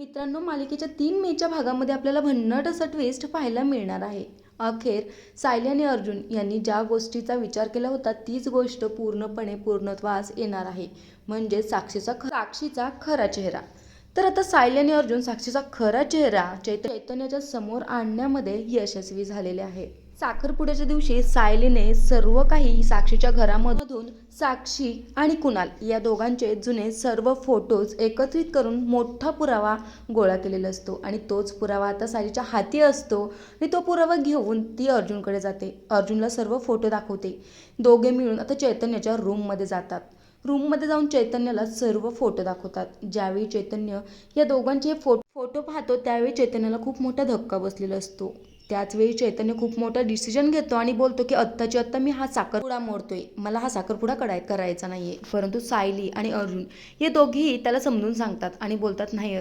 मित्रांनो मालिकेच्या तीन मेच्या भागामध्ये आपल्याला भन्नट असं ट्विस्ट पाहायला मिळणार आहे. अखेर सायली आणि अर्जुन यांनी ज्या गोष्टीचा विचार केला होता तीच गोष्ट पूर्णपणे पूर्णत्वास येणार आहे. म्हणजे साक्षीचा साक्षीचा खरा चेहरा. तर आता सायलेनी अर्जुन साक्षीचा खरा चेहरा चैत चैतन्याच्या समोर आणण्यामध्ये यशस्वी झालेले आहे. साखरपुड्याच्या दिवशी सायलीने सर्व काही साक्षीच्या घरामधून साक्षी आणि कुणाल या दोघांचे जुने सर्व फोटोज एकत्रित करून मोठा पुरावा गोळा केलेला असतो आणि तोच पुरावा आता सायलीच्या हाती असतो आणि तो पुरावा घेऊन ती अर्जुनकडे जाते. अर्जुनला सर्व फोटो दाखवते. दोघे मिळून आता चैतन्याच्या रूममध्ये जातात. रूममध्ये जाऊन चैतन्याला सर्व फोटो दाखवतात. ज्यावेळी चैतन्य या दोघांचे फो फोटो पाहतो त्यावेळी चैतन्याला खूप मोठा धक्का बसलेला असतो. त्याचवेळी चैतन्य खूप मोठा डिसिजन घेतो आणि बोलतो की आत्ताची आत्ता मी हा साखरपुडा मोडतोय. मला हा साखरपुडा कराय करायचा नाही आहे परंतु सायली आणि अर्जुन हे दोघेही त्याला समजून सांगतात आणि बोलतात नाही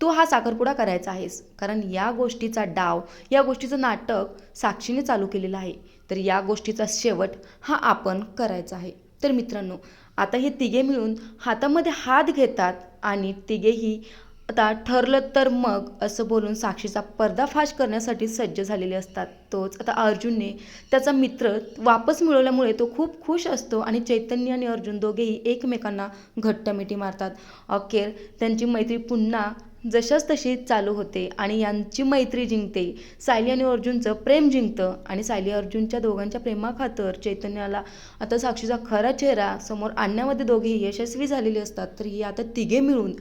तू हा साखरपुडा करायचा आहेस. कारण या गोष्टीचा डाव या गोष्टीचं नाटक साक्षीने चालू केलेलं आहे. तर या गोष्टीचा शेवट हा आपण करायचा आहे. तर मित्रांनो आता हे तिघे मिळून हातामध्ये हात घेतात आणि तिघेही आता ठरलं तर मग असं बोलून साक्षीचा पर्दाफाश करण्यासाठी सज्ज झालेले असतात. तोच आता अर्जुनने त्याचा मित्र वापस मिळवल्यामुळे तो खूप खुश असतो आणि चैतन्य आणि अर्जुन दोघेही एकमेकांना घट्ट मिठी मारतात. अखेर त्यांची मैत्री पुन्हा जशाच तशी चालू होते आणि यांची मैत्री जिंकते. सायली आणि अर्जुनचं प्रेम जिंकतं आणि सायली अर्जुनच्या दोघांच्या प्रेमाखातर चैतन्याला आता साक्षीचा खरा चेहरा समोर आणण्यामध्ये दोघेही यशस्वी झालेले असतात. तर ही आता तिघे मिळून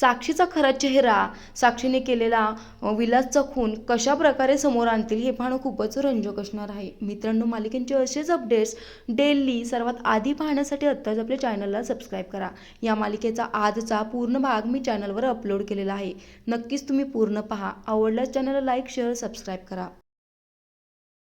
साक्षीचा खरा चेहरा साक्षीने केलेला विलासचा खून कशा प्रकारे समोर आणतील हे पाहणं खूपच रंजक असणार आहे. मित्रांनो मालिकेंचे असेच अपडेट्स डेली सर्वात आधी पाहण्यासाठी आत्ताच आपल्या चॅनलला सबस्क्राईब करा. या मालिकेचा आजचा पूर्ण भाग मी चॅनलवर अपलोड केलेला आहे. नक्कीच तुम्ही पूर्ण पहा. आवडल्यास चॅनलला लाईक शेअर सबस्क्राईब करा.